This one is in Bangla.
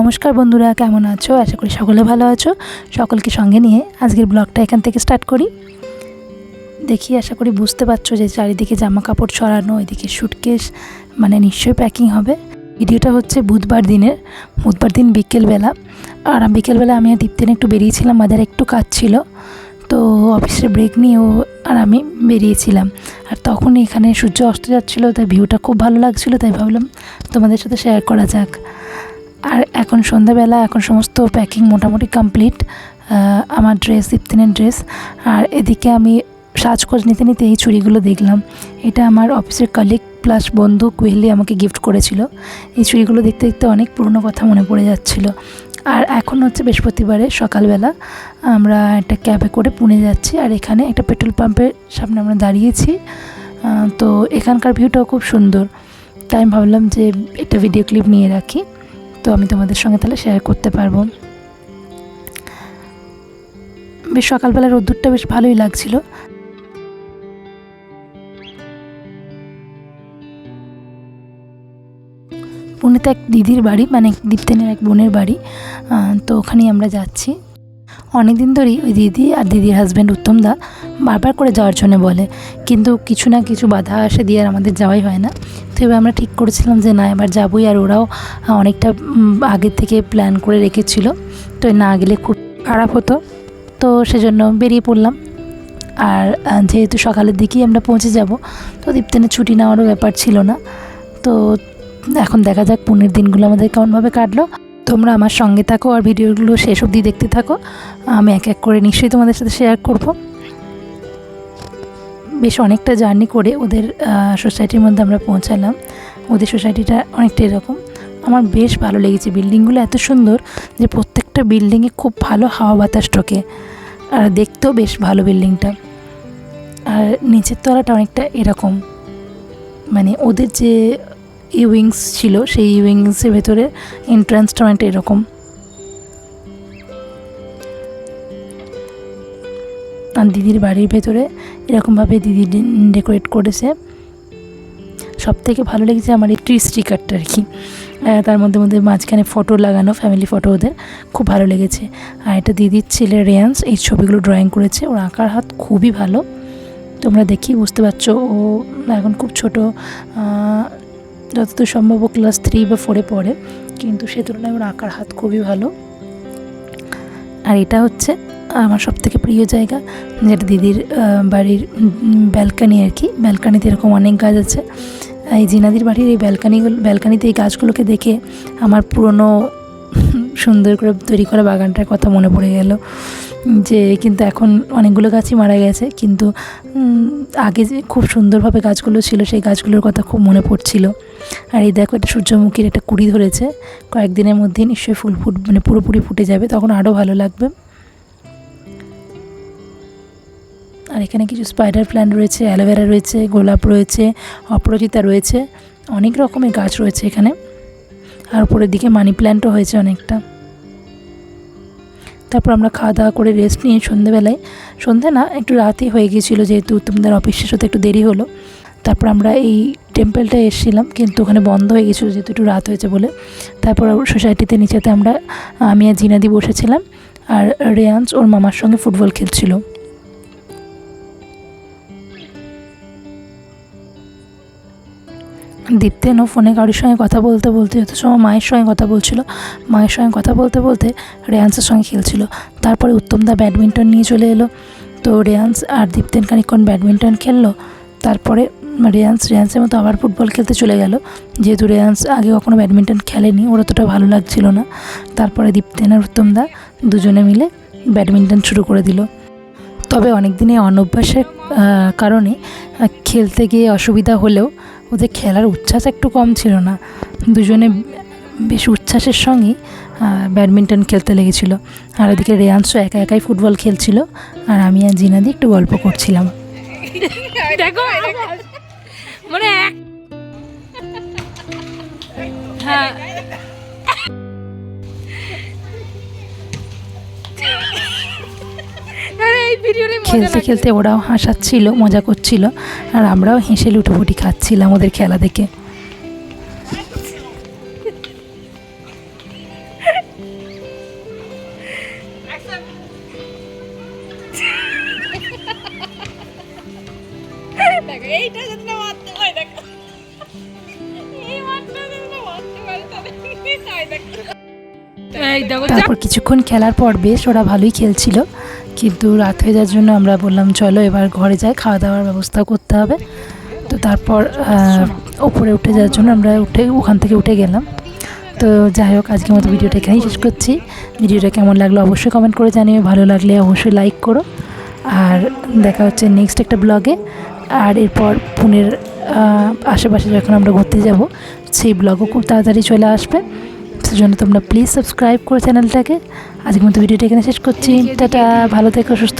নমস্কার বন্ধুরা, কেমন আছো? আশা করি সকলে ভালো আছো। সকলকে সঙ্গে নিয়ে আজকের ব্লগটা এখান থেকে স্টার্ট করি। দেখি, আশা করি বুঝতে পারছ যে চারিদিকে জামা কাপড় ছড়ানো এদিকে সুটকেস মানে নিশ্চয়ই প্যাকিং হবে। ভিডিওটা হচ্ছে বুধবার দিনের, বুধবার দিন বিকেলবেলা। আর বিকেলবেলা আমি আর দীপ্তেন একটু বেরিয়েছিলাম বাজারে একটু কাজ ছিল। তো অফিসের ব্রেক নিয়ে ও আর আমি বেরিয়েছিলাম। আর তখন এখানে সূর্য অস্ত যাচ্ছিল, তাই ভিউটা খুব ভালো লাগছিল, তাই ভাবলাম তোমাদের সাথে শেয়ার করা যাক। আর এখন সন্ধ্যাবেলা এখন সমস্ত প্যাকিং মোটামুটি কমপ্লিট আমার ড্রেস দীপ্তিনের ড্রেস আর এদিকে আমি সাজগোজ নিতে নিতে এই চুড়িগুলো দেখলাম। এটা আমার অফিসের কালিগ প্লাস বন্ধু কোহলি আমাকে গিফট করেছিল। এই চুড়িগুলো দেখতে দেখতে অনেক পুরনো কথা মনে পড়ে যাচ্ছিল। আর এখন হচ্ছে বৃহস্পতিবারে সকালবেলা আমরা একটা ক্যাবে করে পুনে যাচ্ছি আর এখানে একটা পেট্রোল পাম্পের সামনে আমরা দাঁড়িয়েছি। তো এখানকার ভিউটাও খুব সুন্দর। তাই আমি ভাবলাম যে একটা ভিডিও ক্লিপ নিয়ে রাখি। তো আমি তোমাদের সঙ্গে তাহলে শেয়ার করতে পারব। বেশ সকালবেলা রোদ্দুরটা বেশ ভালোই লাগছিল। পুনেতে এক দিদির বাড়ি মানে দীপ্তেনের এক বোনের বাড়ি তো ওখানেই আমরা যাচ্ছি। অনেক দিন ধরেই ওই দিদি আর দিদির হাজব্যান্ড উত্তমদা বারবার করে যাওয়ার জন্য বলে। কিন্তু কিছু না কিছু বাধা আসে দিয়ে আর আমাদের যাওয়াই হয় না। তো এবার আমরা ঠিক করেছিলাম যে না, এবার যাবোই আর ওরাও অনেকটা আগের থেকে প্ল্যান করে রেখেছিল। তো না গেলে খুব খারাপ হতো। তো সেজন্য বেরিয়ে পড়লাম। আর যেহেতু সকালের দিকেই আমরা পৌঁছে যাব, তো দীপ্তেনের ছুটি নেওয়ারও ব্যাপার ছিল না। তো এখন দেখা যাক পুনের দিনগুলো আমাদের কেমনভাবে কাটলো। তোমরা আমার সঙ্গে থাকো আর ভিডিওগুলো শেষ অবধি দেখতে থাকো। আমি এক এক করে নিশ্চয়ই তোমাদের সাথে শেয়ার করব। বেশ অনেকটা জার্নি করে ওদের সোসাইটির মধ্যে আমরা পৌঁছালাম। ওদের সোসাইটিটা অনেকটা এরকম। আমার বেশ ভালো লেগেছে বিল্ডিংগুলো এত সুন্দর যে প্রত্যেকটা বিল্ডিংয়ে খুব ভালো হাওয়া বাতাস ঢোকে। আর দেখতেও বেশ ভালো বিল্ডিংটা আর নিচের তলাটা অনেকটা এরকম। মানে ওদের যে ইউইংস ছিল, সেই ইউইংসের ভেতরে এন্ট্রান্সটা অনেকটা এরকম। আর দিদির বাড়ির ভেতরে এরকমভাবে দিদি ডেকোরেট করেছে। সব থেকে ভালো লেগেছে আমার এই ট্রি স্টিকারটা আর কি। তার মধ্যে মধ্যে মাঝখানে ফটো লাগানো ফ্যামিলি ফটো ওদের। খুব ভালো লেগেছে। আর এটা দিদির ছেলে রেয়ান্স, এই ছবিগুলো ড্রয়িং করেছে। ওর আঁকার হাত খুবই ভালো। তোমরা দেখি বুঝতে পারছ, ও এখন খুব ছোট। যতদূর সম্ভব ক্লাস থ্রি বা ফোরে পড়ে, কিন্তু সে তুলনায় ওর আঁকার হাত খুবই ভালো। আর এটা হচ্ছে আমার সব থেকে প্রিয় জায়গা, যেটা দিদির বাড়ির ব্যালকানি আর কি। ব্যালকানিতে এরকম অনেক গাছ আছে। এই জিনাদির বাড়ির এই ব্যালকানিগুলো ব্যালকানিতে এই গাছগুলোকে দেখে আমার পুরনো, সুন্দর করে তৈরি করা বাগানটার কথা মনে পড়ে গেল। যে কিন্তু এখন অনেকগুলো গাছই মারা গেছে, কিন্তু আগে যে খুব সুন্দরভাবে গাছগুলো ছিল, সেই গাছগুলোর কথা খুব মনে পড়ছিল। আর এই দেখো, এটা সূর্যমুখীর একটা কুড়ি ধরেছে। কয়েকদিনের মধ্যেই নিশ্চয়ই ফুল ফুট মানে পুরোপুরি ফুটে যাবে, তখন আরও ভালো লাগবে। আর এখানে কিছু স্পাইডার প্ল্যান্ট রয়েছে অ্যালোভেরা রয়েছে, গোলাপ রয়েছে, অপরাজিতা রয়েছে, অনেক রকমের গাছ রয়েছে এখানে। আর উপরের দিকে মানি প্ল্যান্টও হয়েছে অনেকটা। তারপর আমরা খাওয়া দাওয়া করে রেস্ট নিয়ে সন্ধেবেলায়, সন্ধে না একটু রাতই হয়ে গিয়েছিল যেহেতু তোমাদের অফিস শেষ হতে একটু দেরি হলো। তারপর আমরা এই টেম্পলটায় এসেছিলাম, কিন্তু ওখানে বন্ধ হয়ে গেছিল যেহেতু একটু রাত হয়েছে বলে। তারপর সোসাইটিতে নিচেতে আমরা আমি আর জিনাদি বসেছিলাম, আর রেয়ান্স ওর মামার সঙ্গে ফুটবল খেলছিল। দীপ্তেনও ফোনে কারোর সঙ্গে কথা বলতে বলতে যত সময় মায়ের সঙ্গে কথা বলছিল, মায়ের সঙ্গে কথা বলতে বলতে রেয়ান্সের সঙ্গে খেলছিল। তারপরে উত্তমদা ব্যাডমিন্টন নিয়ে চলে এলো। তো রেয়ান্স আর দীপ্তেন খানিকক্ষণ ব্যাডমিন্টন খেললো। তারপরে রেয়ান্স, রেয়ান্সের মতো আবার ফুটবল খেলতে চলে গেল। যেহেতু রেয়ান্স আগে কখনো ব্যাডমিন্টন খেলেনি, ওর অতটা ভালো লাগছিল না। তারপরে দীপ্তেন আর উত্তমদা দুজনে মিলে ব্যাডমিন্টন শুরু করে দিল। তবে অনেক দিনে অনভ্যাসের কারণে খেলতে গিয়ে অসুবিধা হলেও ওদের খেলার উচ্ছ্বাস একটু কম ছিল না। দুজনে বেশ উচ্ছ্বাসের সঙ্গেই ব্যাডমিন্টন খেলতে লেগেছিল। আর ওদিকে রেয়াংশও একা একাই ফুটবল খেলছিল, আর আমি আর জিনা দিয়ে একটু গল্প করছিলাম। দেখো মানে হ্যাঁ। খেলতে খেলতে ওরাও হাসাচ্ছিল মজা করছিল আর আমরাও হেসে লুটোপুটি খাচ্ছিলাম ওদের খেলা দেখে। তারপর কিছুক্ষণ খেলার পর বেশ ওরা ভালোই খেলছিল। কিন্তু রাত হয়ে যাওয়ার জন্য আমরা বললাম, চলো এবার ঘরে যাই খাওয়া দাওয়ার ব্যবস্থা করতে হবে। তো তারপর ওপরে উঠে যাওয়ার জন্য আমরা উঠে, ওখান থেকে উঠে গেলাম। তো যাই হোক, আজকের মতো ভিডিওটা এখানেই শেষ করছি। ভিডিওটা কেমন লাগল অবশ্যই কমেন্ট করে জানিও, ভালো লাগলে অবশ্যই লাইক করো। আর দেখা হচ্ছে নেক্সট একটা ব্লগে আর এরপর পুনের আশেপাশে যখন আমরা ঘুরতে যাব, সেই ব্লগও খুব তাড়াতাড়ি চলে আসবে। সেজন্য তোমরা প্লিজ সাবস্ক্রাইব করো চ্যানেলটাকে আজকের মতো ভিডিওটা এখানে শেষ করছি। টাটা ভালো থেকো সুস্থ